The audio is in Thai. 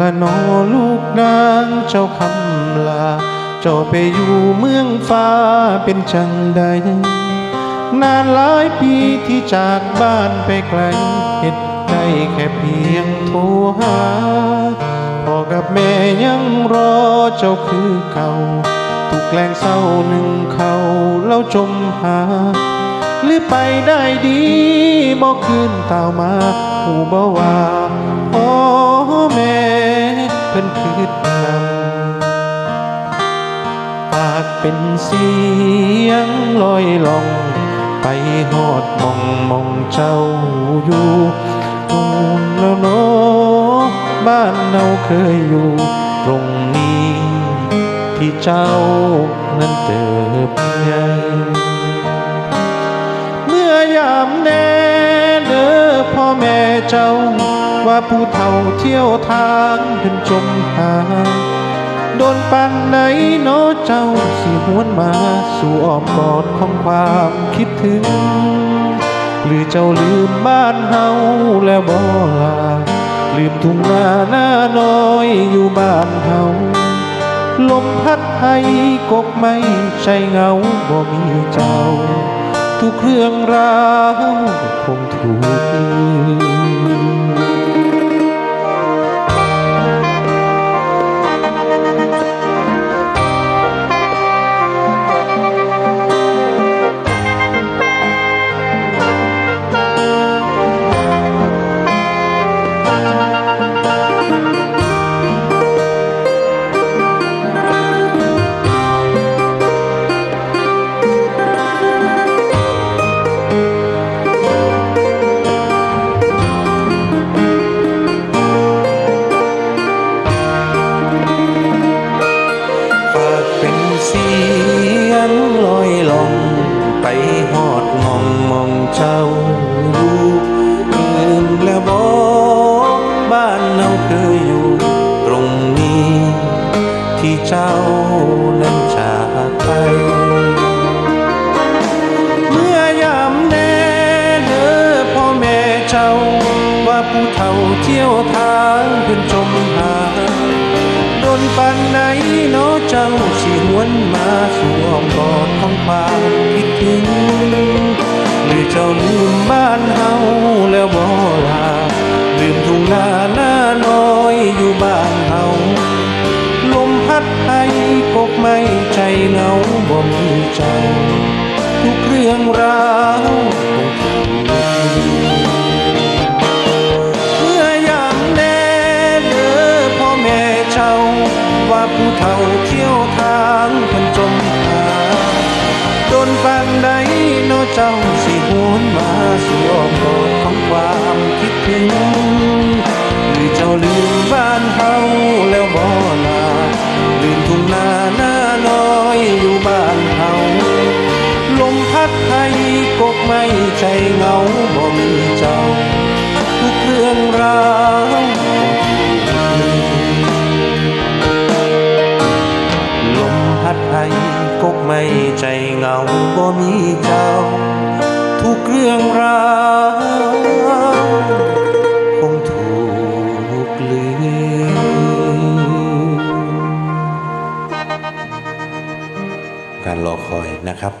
ละนอลูกนางเจ้าคำลา เจ้าไปอยู่เมืองฟ้าเป็นจังใด นานหลายปีที่จากบ้านไปไกลเหตุได้แค่เพียงโทรหาพ่อกับแม่ยังรอเจ้าคือเก่าถูกแกล้งเศร้าหนึ่งเขาแล้วจมหา หรือไปได้ดีบอกคืนเต่ามาหูบ่ว่า พิ่นคืดนำปากเป็นเสียงลอยล่อง ไปหอดมองมองเจ้าอยู่นู่นแล้วเนบ้านเราเคยอยู่ตรงนี้ ที่เจ้านั้นเติบใหญ่เมื่อยามแน่เด้อพ่อแม่เจ้า ว่าผู้เฒ่าเที่ยวทางขึ้นจมหาโดนปันไหนเนาะเจ้าสิหวนมา สู่อ้อมกอดของความคิดถึง หรือเจ้าลืมบ้านเฮาแล้วบ่ลา ลืมทุ่งนาหน้าน้อยอยู่บ้านเฮาลมพัดให้กกไม่ใจเหงาบ่มีเจ้า ทุกเรื่องราวคงถูกลืม เจ้านั้นจากไป เมื่อยามแน่เด้อพ่อแม่เจ้า ว่าผู้เฒ่าเที่ยวทางเพิ่นจมหาโดนปันไหนเนาะเจ้าสิหวนมาสู่อ้อมกอดของความคิดถึงหรือเจ้าลืมบ้านเฮาแล้วบ่ลาลืมทุ่งนาหน้าน้อยอยู่บ้าน มีเจ้าทุกเรื่องราวคงถูกลืมเมื่อยามแน่เด้อพ่อแม่เจ้า ว่าผู้เฒ่าเที่ยวทางเพิ่นจมหาโดนปานใด กกไม่ใจเหงาบ่มีเจ้า ทุกเรื่องราวคงถูกลืมลมพัดให้กกไม่ใจเหงาบ่มีเจ้า ทุกเรื่องราวคงถูกลืมการรอคอยนะครับ